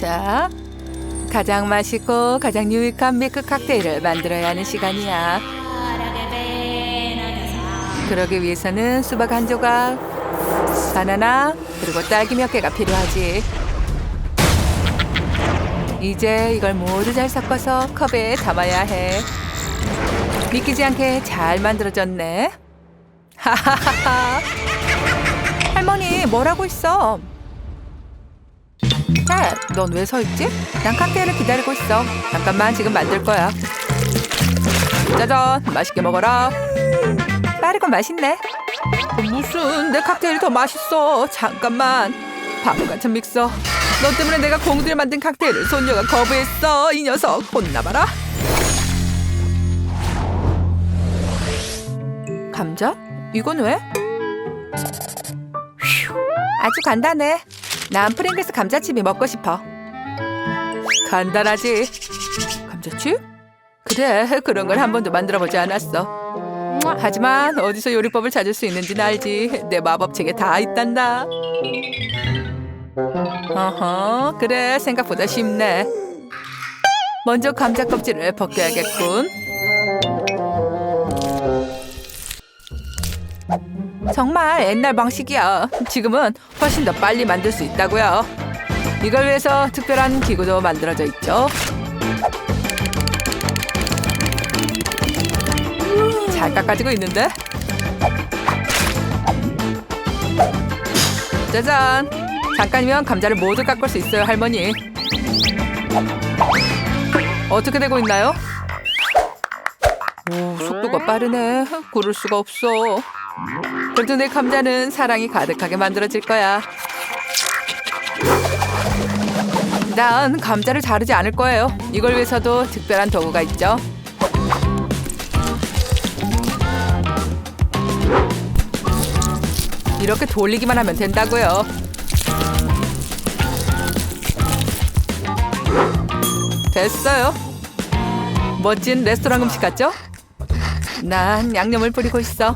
자, 가장 맛있고 가장 유익한 밀크 칵테일을 만들어야 하는 시간이야. 그러기 위해서는 수박 한 조각, 바나나, 그리고 딸기 몇 개가 필요하지. 이제 이걸 모두 잘 섞어서 컵에 담아야 해. 믿기지 않게 잘 만들어졌네. 하하하하. 할머니, 뭘 하고 있어? 자, 넌왜 서 있지? 난 칵테일을 기다리고 있어. 잠깐만, 지금 만들 거야. 짜잔, 맛있게 먹어라. 빠르고 맛있네. 어, 무슨 내 칵테일이 더 맛있어. 잠깐만. 바보 같은 믹서. 너 때문에 내가 공들 만든 칵테일을 손녀가 거부했어. 이 녀석 혼나봐라. 감자? 이건 왜? 휴, 아주 간단해. 난 프링글스 감자칩이 먹고 싶어. 간단하지? 감자칩? 그래, 그런 걸 한 번도 만들어 보지 않았어. 하지만 어디서 요리법을 찾을 수 있는지는 알지. 내 마법책에 다 있단다. 어허, 그래, 생각보다 쉽네. 먼저 감자 껍질을 벗겨야겠군. 정말 옛날 방식이야. 지금은 훨씬 더 빨리 만들 수 있다고요. 이걸 위해서 특별한 기구도 만들어져 있죠. 잘 깎아지고 있는데? 짜잔! 잠깐이면 감자를 모두 깎을 수 있어요, 할머니. 어떻게 되고 있나요? 오, 속도가 빠르네. 고를 수가 없어. 그래도 내 감자는 사랑이 가득하게 만들어질 거야. 난 감자를 자르지 않을 거예요. 이걸 위해서도 특별한 도구가 있죠. 이렇게 돌리기만 하면 된다고요. 됐어요. 멋진 레스토랑 음식 같죠? 난 양념을 뿌리고 있어.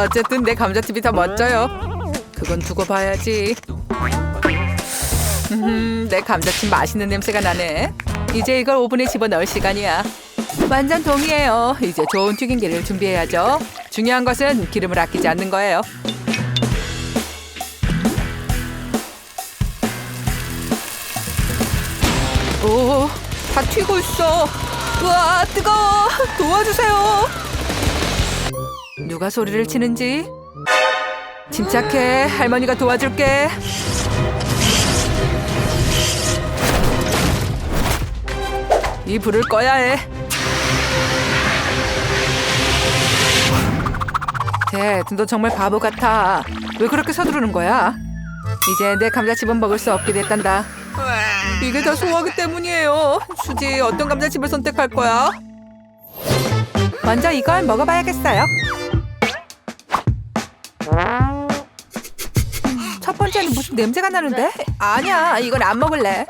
어쨌든 내 감자칩이 더 멋져요. 그건 두고 봐야지. 음, 내 감자칩 맛있는 냄새가 나네. 이제 이걸 오븐에 집어넣을 시간이야. 완전 동의해요. 이제 좋은 튀김기를 준비해야죠. 중요한 것은 기름을 아끼지 않는 거예요. 오, 다 튀고 있어. 우와, 뜨거워. 도와주세요. 누가 소리를 치는지. 침착해. 할머니가 도와줄게. 이 불을 꺼야 해. 쟤, 너 정말 바보 같아. 왜 그렇게 서두르는 거야? 이제 내 감자칩은 먹을 수 없게 됐단다. 이게 다 소화기 때문이에요. 수지, 어떤 감자칩을 선택할 거야? 먼저 이걸 먹어봐야겠어요. 첫 번째는 무슨 냄새가 나는데? 아니야, 이건 안 먹을래.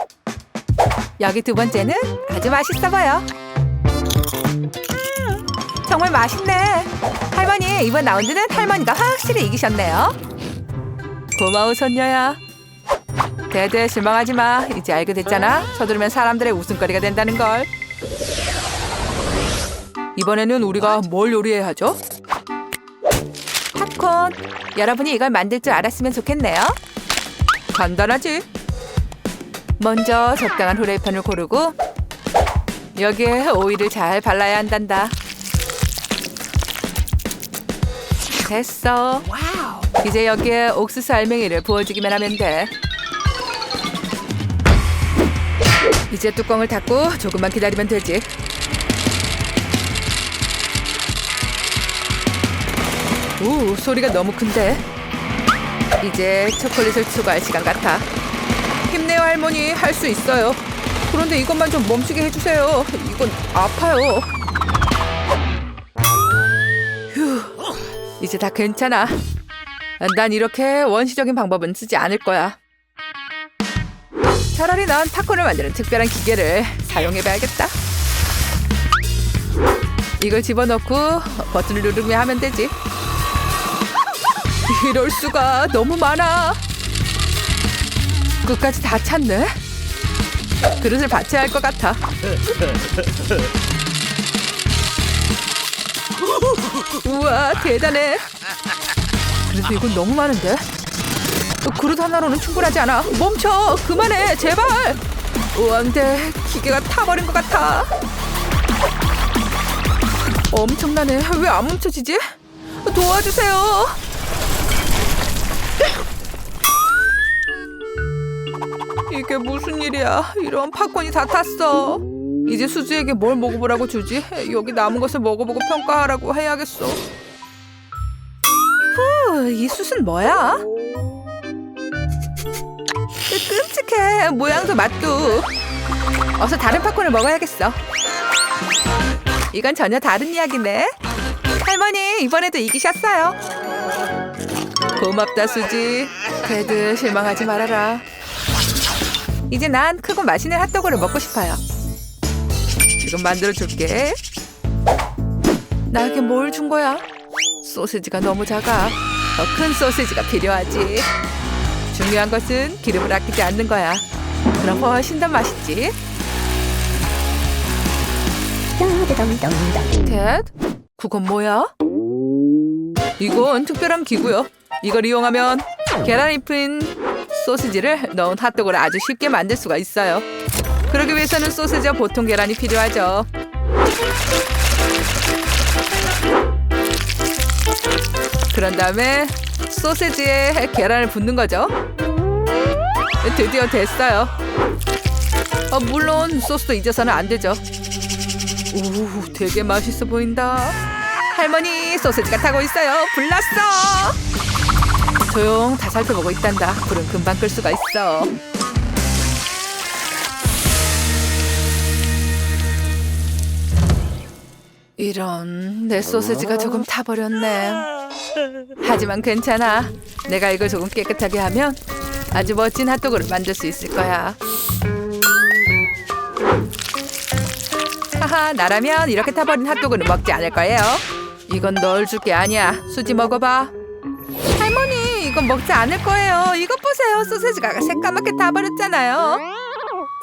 여기 두 번째는 아주 맛있어 보여. 음, 정말 맛있네. 할머니, 이번 라운드는 할머니가 확실히 이기셨네요. 고마워, 손녀야. 대대 실망하지 마. 이제 알게 됐잖아. 서두르면 사람들의 웃음거리가 된다는 걸. 이번에는 우리가 뭘 요리해야 하죠? 팝콘. 여러분이 이걸 만들 줄 알았으면 좋겠네요. 간단하지? 먼저 적당한 후라이팬을 고르고 여기에 오일을 잘 발라야 한단다. 됐어. 이제 여기에 옥수수 알맹이를 부어주기만 하면 돼. 이제 뚜껑을 닫고 조금만 기다리면 되지. 오, 소리가 너무 큰데. 이제 초콜릿을 추가할 시간 같아. 힘내요, 할머니. 할 수 있어요. 그런데 이것만 좀 멈추게 해주세요. 이건 아파요. 휴, 이제 다 괜찮아. 난 이렇게 원시적인 방법은 쓰지 않을 거야. 차라리 난 팝콘을 만드는 특별한 기계를 사용해봐야겠다. 이걸 집어넣고 버튼을 누르면 하면 되지. 이럴 수가 너무 많아. 끝까지 다 찼네. 그릇을 받쳐야 할 것 같아. 우와 대단해. 그래도 이건 너무 많은데? 어, 그릇 하나로는 충분하지 않아. 멈춰! 그만해! 제발! 오, 안 돼. 기계가 타버린 것 같아. 엄청나네. 왜 안 멈춰지지? 도와주세요. 이게 무슨 일이야? 이런 팝콘이 다 탔어. 이제 수지에게 뭘 먹어보라고 주지? 여기 남은 것을 먹어보고 평가하라고 해야겠어. 후, 이 숯은 뭐야? 끔찍해. 모양도 맛도. 어서 다른 팝콘을 먹어야겠어. 이건 전혀 다른 이야기네. 할머니, 이번에도 이기셨어요. 고맙다, 수지. 그래도 실망하지 말아라. 이제 난 크고 맛있는 핫도그를 먹고 싶어요. 지금 만들어 줄게. 나에게 뭘 준 거야? 소시지가 너무 작아. 더 큰 소시지가 필요하지. 중요한 것은 기름을 아끼지 않는 거야. 그럼 훨씬 더 맛있지. 텟? 그건 뭐야? 이건 특별한 기구요. 이걸 이용하면 계란 잎인 소시지를 넣은 핫도그를 아주 쉽게 만들 수가 있어요. 그러기 위해서는 소시지와 보통 계란이 필요하죠. 그런 다음에 소시지에 계란을 붓는 거죠. 드디어 됐어요. 어, 물론 소스도 잊어서는 안 되죠. 오, 되게 맛있어 보인다. 할머니, 소시지가 타고 있어요. 불났어. 조용 다 살펴보고 있단다. 불은 금방 끌 수가 있어. 이런 내 소시지가 조금 타버렸네. 하지만 괜찮아. 내가 이걸 조금 깨끗하게 하면 아주 멋진 핫도그를 만들 수 있을 거야. 하하, 나라면 이렇게 타버린 핫도그는 먹지 않을 거예요. 이건 널 줄 게 아니야. 수지 먹어봐. 이건 먹지 않을 거예요. 이것 보세요. 소세지가 새까맣게 타버렸잖아요.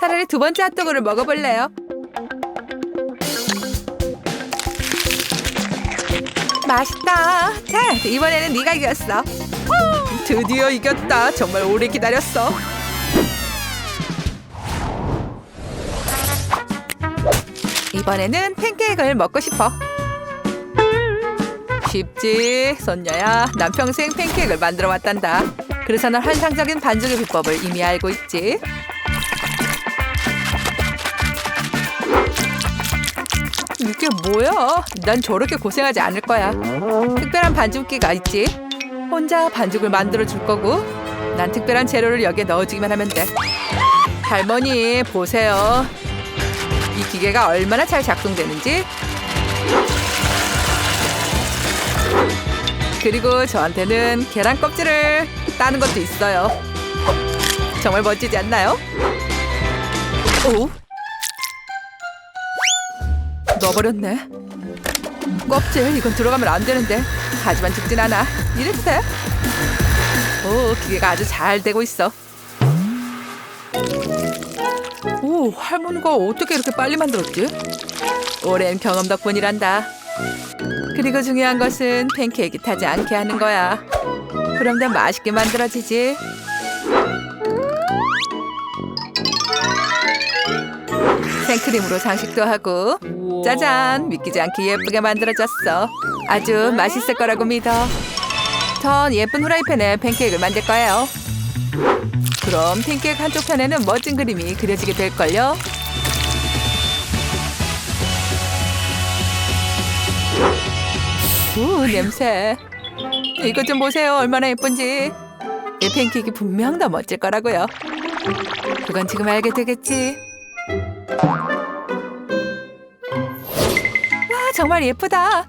차라리 두 번째 핫도그를 먹어볼래요. 맛있다. 자, 이번에는 네가 이겼어. 드디어 이겼다. 정말 오래 기다렸어. 이번에는 팬케이크를 먹고 싶어. 쉽지, 손녀야. 난 평생 팬케이크를 만들어 왔단다. 그래서 난 환상적인 반죽의 비법을 이미 알고 있지. 이게 뭐야? 난 저렇게 고생하지 않을 거야. 특별한 반죽기가 있지. 혼자 반죽을 만들어 줄 거고, 난 특별한 재료를 여기에 넣어주기만 하면 돼. 할머니, 보세요. 이 기계가 얼마나 잘 작동되는지. 그리고 저한테는 계란 껍질을 따는 것도 있어요. 정말 멋지지 않나요? 오, 넣어버렸네. 껍질 이건 들어가면 안 되는데. 하지만 죽진 않아. 이래도 돼. 오 기계가 아주 잘 되고 있어. 오 할머니가 어떻게 이렇게 빨리 만들었지? 오랜 경험 덕분이란다. 그리고 중요한 것은 팬케이크 타지 않게 하는 거야. 그럼 더 맛있게 만들어지지. 생크림으로 장식도 하고. 짜잔! 믿기지 않게 예쁘게 만들어졌어. 아주 맛있을 거라고 믿어. 전 예쁜 후라이팬에 팬케이크를 만들 거예요. 그럼 팬케이크 한쪽 편에는 멋진 그림이 그려지게 될걸요 우 냄새 이것 좀 보세요 얼마나 예쁜지 이 팬케이크 분명 더 멋질 거라고요 그건 지금 알게 되겠지 와 정말 예쁘다.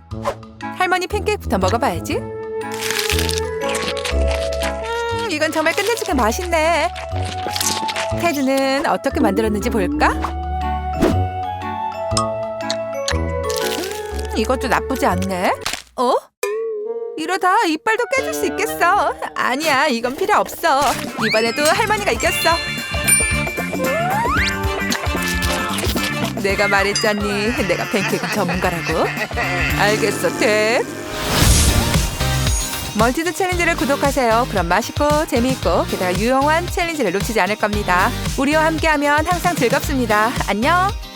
할머니 팬케이크부터 먹어봐야지. 음, 이건 정말 끝내주게 맛있네. 테드는 어떻게 만들었는지 볼까? 음, 이것도 나쁘지 않네. 어? 이러다 이빨도 깨질 수 있겠어. 아니야, 이건 필요 없어. 이번에도 할머니가 이겼어. 내가 말했잖니. 내가 팬케이크 전문가라고. 알겠어, 탭. 멀티드 챌린지를 구독하세요. 그럼 맛있고 재미있고 게다가 유용한 챌린지를 놓치지 않을 겁니다. 우리와 함께하면 항상 즐겁습니다. 안녕.